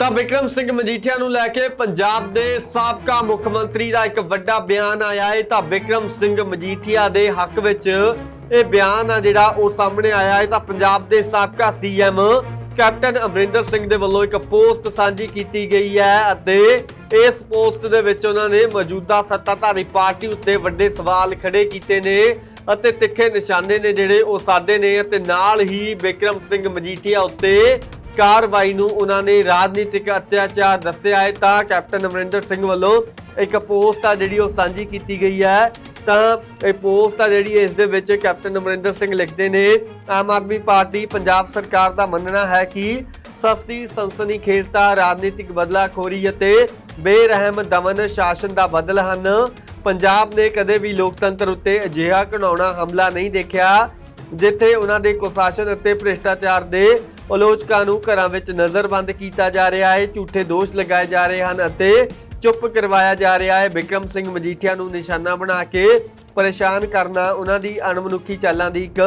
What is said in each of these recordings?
ਤਾਂ ਵਿਕਰਮ ਸਿੰਘ ਮਜੀਠੀਆ ਨੂੰ ਲੈ ਕੇ ਪੰਜਾਬ ਦੇ ਸਾਬਕਾ ਮੁੱਖ ਮੰਤਰੀ ਦਾ ਇੱਕ ਵੱਡਾ ਬਿਆਨ ਆਇਆ ਹੈ। ਤਾਂ ਵਿਕਰਮ ਸਿੰਘ ਮਜੀਠੀਆ ਦੇ ਹੱਕ ਵਿੱਚ ਇਹ ਬਿਆਨ ਆ ਜਿਹੜਾ ਉਹ ਸਾਹਮਣੇ ਆਇਆ ਹੈ। ਤਾਂ ਪੰਜਾਬ ਦੇ ਸਾਬਕਾ ਸੀਐਮ ਕੈਪਟਨ ਅਮਰਿੰਦਰ ਸਿੰਘ ਦੇ ਵੱਲੋਂ ਇੱਕ ਪੋਸਟ ਸਾਂਝੀ ਕੀਤੀ ਗਈ ਹੈ ਅਤੇ ਇਸ ਪੋਸਟ ਦੇ ਵਿੱਚ ਉਹਨਾਂ ਨੇ ਮੌਜੂਦਾ ਸੱਤਾਧਾਰੀ ਪਾਰਟੀ ਉੱਤੇ ਵੱਡੇ ਸਵਾਲ ਖੜੇ ਕੀਤੇ ਨੇ ਅਤੇ ਤਿੱਖੇ ਨਿਸ਼ਾਨੇ ਨੇ ਜਿਹੜੇ ਉਹ ਸਾਦੇ ਨੇ ਅਤੇ ਨਾਲ ਹੀ ਵਿਕਰਮ ਸਿੰਘ ਮਜੀਠੀਆ ਉੱਤੇ ਕਾਰਵਾਈ ਨੂੰ ਉਹਨਾਂ ਨੇ ਰਾਜਨੀਤਿਕ ਅਤਿਆਚਾਰ ਦੱਸਿਆ ਹੈ ਤਾਂ ਕੈਪਟਨ ਅਮਰਿੰਦਰ ਸਿੰਘ ਵੱਲੋਂ ਇੱਕ ਪੋਸਟ ਆ ਜਿਹੜੀ ਉਹ ਸਾਂਝੀ ਕੀਤੀ ਗਈ ਹੈ। ਤਾਂ ਇਹ ਪੋਸਟ ਆ ਜਿਹੜੀ ਇਸ ਦੇ ਵਿੱਚ ਕੈਪਟਨ ਅਮਰਿੰਦਰ ਸਿੰਘ ਲਿਖਦੇ ਨੇ, ਆਮ ਆਦਮੀ ਪਾਰਟੀ ਪੰਜਾਬ ਸਰਕਾਰ ਦਾ ਮੰਨਣਾ ਹੈ ਕਿ ਸਸਤੀ ਸੰਸਨੀ ਖੇਸਤਾ ਰਾਜਨੀਤਿਕ ਬਦਲਾਖੋਰੀ ਅਤੇ ਬੇਰਹਿਮ ਦਮਨ ਸ਼ਾਸਨ ਦਾ ਬਦਲ ਹਨ। ਪੰਜਾਬ ਨੇ ਕਦੇ ਵੀ ਲੋਕਤੰਤਰ ਉੱਤੇ ਅਜਿਹਾ ਘਣਾਉਣਾ, ਹਮਲਾ ਨਹੀਂ ਦੇਖਿਆ, ਜਿੱਥੇ ਉਹਨਾਂ ਦੇ ਕੁਸ਼ਾਸਨ ਅਤੇ ਭ੍ਰਿਸ਼ਟਾਚਾਰ ਦੇ ਆਲੋਚਕਾਂ ਨੂੰ ਘਰਾਂ ਵਿੱਚ ਨਜ਼ਰਬੰਦ ਕੀਤਾ ਜਾ ਰਿਹਾ ਹੈ, ਝੂਠੇ ਦੋਸ਼ ਲਗਾਏ ਜਾ ਰਹੇ ਹਨ ਅਤੇ ਚੁੱਪ ਕਰਵਾਇਆ ਜਾ ਰਿਹਾ ਹੈ। ਵਿਕਰਮ ਸਿੰਘ ਮਜੀਠੀਆ ਨੂੰ ਨਿਸ਼ਾਨਾ ਬਣਾ ਕੇ ਪਰੇਸ਼ਾਨ ਕਰਨਾ ਉਹਨਾਂ ਦੀ ਅਣਮਨੁੱਖੀ ਚਾਲਾਂ ਦੀ ਇੱਕ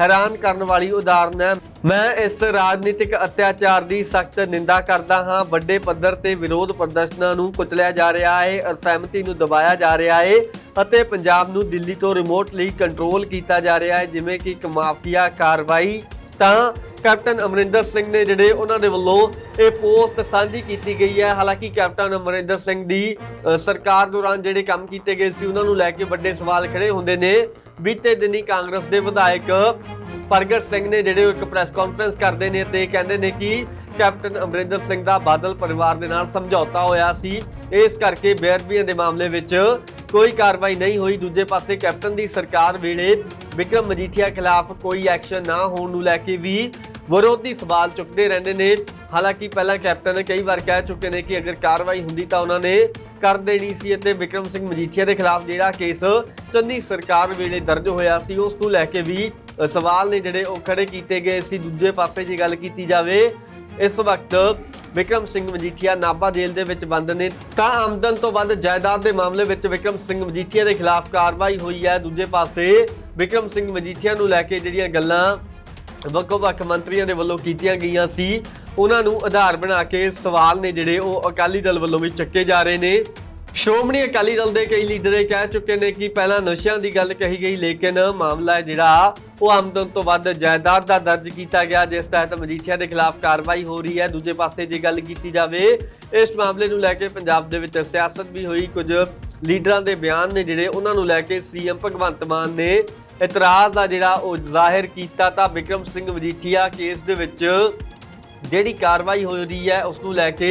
ਹੈਰਾਨ ਕਰਨ ਵਾਲੀ ਉਦਾਹਰਨ ਹੈ। ਮੈਂ ਇਸ ਰਾਜਨੀਤਿਕ ਅਤਿਆਚਾਰ ਦੀ ਸਖਤ ਨਿੰਦਾ ਕਰਦਾ ਹਾਂ। ਵੱਡੇ ਪੱਧਰ ਤੇ ਵਿਰੋਧ ਪ੍ਰਦਰਸ਼ਨਾਂ ਨੂੰ ਕੁਚਲਿਆ ਜਾ ਰਿਹਾ ਹੈ ਅਸਹਿਮਤੀ ਨੂੰ ਦਬਾਇਆ ਜਾ ਰਿਹਾ ਹੈ ਅਤੇ ਪੰਜਾਬ ਨੂੰ ਦਿੱਲੀ ਤੋਂ ਰਿਮੋਟਲੀ ਕੰਟਰੋਲ ਕੀਤਾ ਜਾ ਰਿਹਾ ਹੈ। ਜਿਵੇਂ ਕਿ ਇੱਕ ਮਾਫੀਆ ਕਾਰਵਾਈ ਤਾਂ ਕੈਪਟਨ ਅਮਰਿੰਦਰ ਸਿੰਘ ਨੇ ਜਿਹੜੇ ਉਹਨਾਂ ਦੇ ਵੱਲੋਂ ਇਹ ਪੋਸਟ ਸਾਂਝੀ ਕੀਤੀ ਗਈ ਹੈ। ਹਾਲਾਂਕਿ ਕੈਪਟਨ ਅਮਰਿੰਦਰ ਸਿੰਘ ਦੀ ਸਰਕਾਰ ਦੌਰਾਨ ਜਿਹੜੇ ਕੰਮ ਕੀਤੇ ਗਏ ਸੀ, ਉਹਨਾਂ ਨੂੰ ਲੈ ਕੇ ਵੱਡੇ ਸਵਾਲ ਖੜੇ ਹੁੰਦੇ ਨੇ। ਬੀਤੇ ਦਿਨੀ ਕਾਂਗਰਸ ਦੇ ਵਿਧਾਇਕ ਪ੍ਰਗਟ ਸਿੰਘ ਨੇ ਜਿਹੜੇ ਉਹ ਇੱਕ ਪ੍ਰੈਸ ਕਾਨਫਰੰਸ ਕਰਦੇ ਨੇ ਤੇ ਕਹਿੰਦੇ ਨੇ ਕਿ ਕੈਪਟਨ ਅਮਰਿੰਦਰ ਸਿੰਘ ਦਾ ਬਾਦਲ ਪਰਿਵਾਰ ਦੇ ਨਾਲ ਸਮਝੌਤਾ ਹੋਇਆ ਸੀ। ਇਸ ਕਰਕੇ ਬੇਅਦਬੀਆਂ ਦੇ ਮਾਮਲੇ ਵਿੱਚ ਕੋਈ ਕਾਰਵਾਈ ਨਹੀਂ ਹੋਈ। ਦੂਜੇ ਪਾਸੇ ਕੈਪਟਨ ਦੀ ਸਰਕਾਰ ਵੇਲੇ ਵਿਕਰਮ ਮਜੀਠੀਆ ਖਿਲਾਫ ਕੋਈ ਐਕਸ਼ਨ ਨਾ ਹੋਣ ਨੂੰ ਲੈ ਕੇ ਵੀ ਵਿਰੋਧੀ ਸਵਾਲ ਚੁੱਕਦੇ ਰਹਿੰਦੇ ਨੇ। ਹਾਲਾਂਕਿ ਪਹਿਲਾਂ ਕੈਪਟਨ ਨੇ ਕਈ ਵਾਰ ਕਹਿ ਚੁੱਕੇ ਨੇ ਕਿ ਅਗਰ ਕਾਰਵਾਈ ਹੁੰਦੀ ਤਾਂ ਉਹਨਾਂ ਨੇ ਕਰ ਦੇਣੀ ਸੀ ਅਤੇ ਵਿਕਰਮ ਸਿੰਘ ਮਜੀਠੀਆ ਦੇ ਖਿਲਾਫ ਜਿਹੜਾ ਕੇਸ ਚੰਦੀ ਸਰਕਾਰ ਵੇਲੇ ਦਰਜ ਹੋਇਆ ਸੀ, ਉਸ ਨੂੰ ਲੈ ਕੇ ਵੀ ਸਵਾਲ ਨੇ ਜਿਹੜੇ ਉਹ ਖੜੇ ਕੀਤੇ ਗਏ ਸੀ। ਦੂਜੇ ਪਾਸੇ ਜੇ ਗੱਲ ਕੀਤੀ ਜਾਵੇ, ਇਸ ਵਕਤ ਵਿਕਰਮ ਸਿੰਘ ਮਜੀਠੀਆ ਨਾਭਾ ਜੇਲ੍ਹ ਦੇ ਵਿੱਚ ਬੰਦ ਨੇ। ਤਾਂ ਆਮਦਨ ਤੋਂ ਵੱਧ ਜਾਇਦਾਦ ਦੇ ਮਾਮਲੇ ਵਿੱਚ ਵਿਕਰਮ ਸਿੰਘ ਮਜੀਠੀਆ ਦੇ ਖਿਲਾਫ ਕਾਰਵਾਈ ਹੋਈ ਹੈ। ਦੂਜੇ ਪਾਸੇ ਵਿਕਰਮ ਸਿੰਘ ਮਜੀਠੀਆ ਨੂੰ ਲੈ ਕੇ ਜਿਹੜੀਆਂ ਗੱਲਾਂ ਵੱਖੋ ਵੱਖ ਮੰਤਰੀਆਂ ਦੇ ਵੱਲੋਂ ਕੀਤੀਆਂ ਗਈਆਂ ਸੀ। ਉਹਨਾਂ ਨੂੰ ਆਧਾਰ ਬਣਾ ਕੇ ਸਵਾਲ ਨੇ ਜਿਹੜੇ ਉਹ ਅਕਾਲੀ ਦਲ ਵੱਲੋਂ ਵੀ ਚੱਕੇ ਜਾ ਰਹੇ ਨੇ। ਸ਼੍ਰੋਮਣੀ ਅਕਾਲੀ ਦਲ ਦੇ ਕਈ ਲੀਡਰ ਇਹ ਕਹਿ ਚੁੱਕੇ ਨੇ ਕਿ ਪਹਿਲਾਂ ਨਸ਼ਿਆਂ ਦੀ ਗੱਲ ਕਹੀ ਗਈ, ਲੇਕਿਨ ਮਾਮਲਾ ਹੈ ਜਿਹੜਾ, ਉਹ ਆਮਦਨ ਤੋਂ ਵੱਧ ਜਾਇਦਾਦ ਦਾ ਦਰਜ ਕੀਤਾ ਗਿਆ, ਜਿਸ ਤਹਿਤ ਮਜੀਠੀਆ ਦੇ ਖਿਲਾਫ ਕਾਰਵਾਈ ਹੋ ਰਹੀ ਹੈ। ਦੂਜੇ ਪਾਸੇ ਜੇ ਗੱਲ ਕੀਤੀ ਜਾਵੇ, ਇਸ ਮਾਮਲੇ ਨੂੰ ਲੈ ਕੇ ਪੰਜਾਬ ਦੇ ਵਿੱਚ ਸਿਆਸਤ ਵੀ ਹੋਈ। ਕੁਝ ਲੀਡਰਾਂ ਦੇ ਬਿਆਨ ਨੇ ਜਿਹੜੇ, ਉਹਨਾਂ ਨੂੰ ਲੈ ਕੇ ਸੀਐਮ ਭਗਵੰਤ ਮਾਨ ਨੇ ਇਤਰਾਜ਼ ਦਾ ਜਿਹੜਾ ਉਹ ਜ਼ਾਹਿਰ ਕੀਤਾ ਤਾਂ ਵਿਕਰਮ ਸਿੰਘ ਮਜੀਠੀਆ ਕੇਸ ਦੇ ਵਿੱਚ ਜਿਹੜੀ ਕਾਰਵਾਈ ਹੋ ਰਹੀ ਹੈ, ਉਸ ਨੂੰ ਲੈ ਕੇ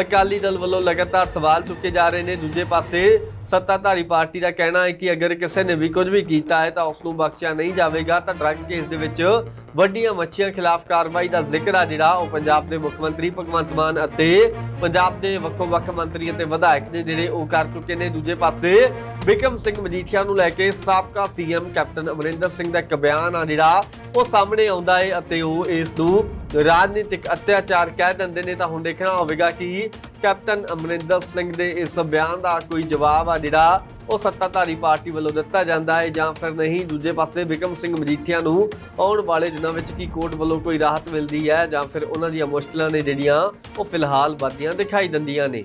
ਅਕਾਲੀ ਦਲ ਵੱਲੋਂ ਲਗਾਤਾਰ ਸਵਾਲ ਚੁੱਕੇ ਜਾ ਰਹੇ ਨੇ। ਦੂਜੇ ਪਾਸੇ ਸੱਤਾਧਾਰੀ ਪਾਰਟੀ ਦਾ ਕਹਿਣਾ ਹੈ ਕਿ ਅਗਰ ਕਿਸੇ ਨੇ ਵੀ ਕੁਝ ਵੀ ਕੀਤਾ ਹੈ ਤਾਂ ਉਸ ਨੂੰ ਬਖਸ਼ਿਆ ਨਹੀਂ ਜਾਵੇਗਾ। ਤਾਂ ਡਰੱਗ ਕੇਸ ਦੇ ਵਿੱਚ ਵੱਡੀਆਂ ਮੱਛੀਆਂ ਖਿਲਾਫ ਕਾਰਵਾਈ ਦਾ ਜ਼ਿਕਰ ਆ ਜਿਹੜਾ ਉਹ ਪੰਜਾਬ ਦੇ ਮੁੱਖ ਮੰਤਰੀ ਭਗਵੰਤ ਮਾਨ ਅਤੇ ਪੰਜਾਬ ਦੇ ਵੱਖੋ ਵੱਖ ਮੰਤਰੀ ਅਤੇ ਵਿਧਾਇਕ ਨੇ ਜਿਹੜੇ ਉਹ ਕਰ ਚੁੱਕੇ ਨੇ। ਦੂਜੇ ਪਾਸੇ ਵਿਕਰਮ ਸਿੰਘ ਮਜੀਠੀਆ ਨੂੰ ਲੈ ਕੇ ਸਾਬਕਾ ਸੀਐਮ ਕੈਪਟਨ ਅਮਰਿੰਦਰ ਸਿੰਘ ਦਾ ਇੱਕ ਬਿਆਨ ਆ ਜਿਹੜਾ ਉਹ ਸਾਹਮਣੇ ਆਉਂਦਾ ਹੈ ਅਤੇ ਉਹ ਇਸ ਨੂੰ ਰਾਜਨੀਤਿਕ ਅਤਿਆਚਾਰ ਕਹਿ ਦਿੰਦੇ ਨੇ, ਤਾਂ ਹੁਣ ਦੇਖਣਾ ਹੋਵੇਗਾ ਕਿ ਕੈਪਟਨ ਅਮਰਿੰਦਰ ਸਿੰਘ ਦੇ ਇਸ ਬਿਆਨ ਦਾ ਕੋਈ ਜਵਾਬ ਆ ਜਿਹੜਾ ਉਹ ਸੱਤਾਧਾਰੀ ਪਾਰਟੀ ਵੱਲੋਂ ਦਿੱਤਾ ਜਾਂਦਾ ਹੈ, ਜਾਂ ਫਿਰ ਨਹੀਂ, ਦੂਜੇ ਪਾਸੇ ਵਿਕਰਮ ਸਿੰਘ ਮਜੀਠੀਆ ਨੂੰ ਆਉਣ ਵਾਲੇ ਦਿਨਾਂ ਵਿੱਚ ਕੀ ਕੋਰਟ ਵੱਲੋਂ ਕੋਈ ਰਾਹਤ ਮਿਲਦੀ ਹੈ, ਜਾਂ ਫਿਰ ਉਹਨਾਂ ਦੀਆਂ ਮੁਸ਼ਕਲਾਂ ਨੇ ਜਿਹੜੀਆਂ ਉਹ ਫਿਲਹਾਲ ਵੱਧਦੀਆਂ ਦਿਖਾਈ ਦਿੰਦੀਆਂ ਨੇ।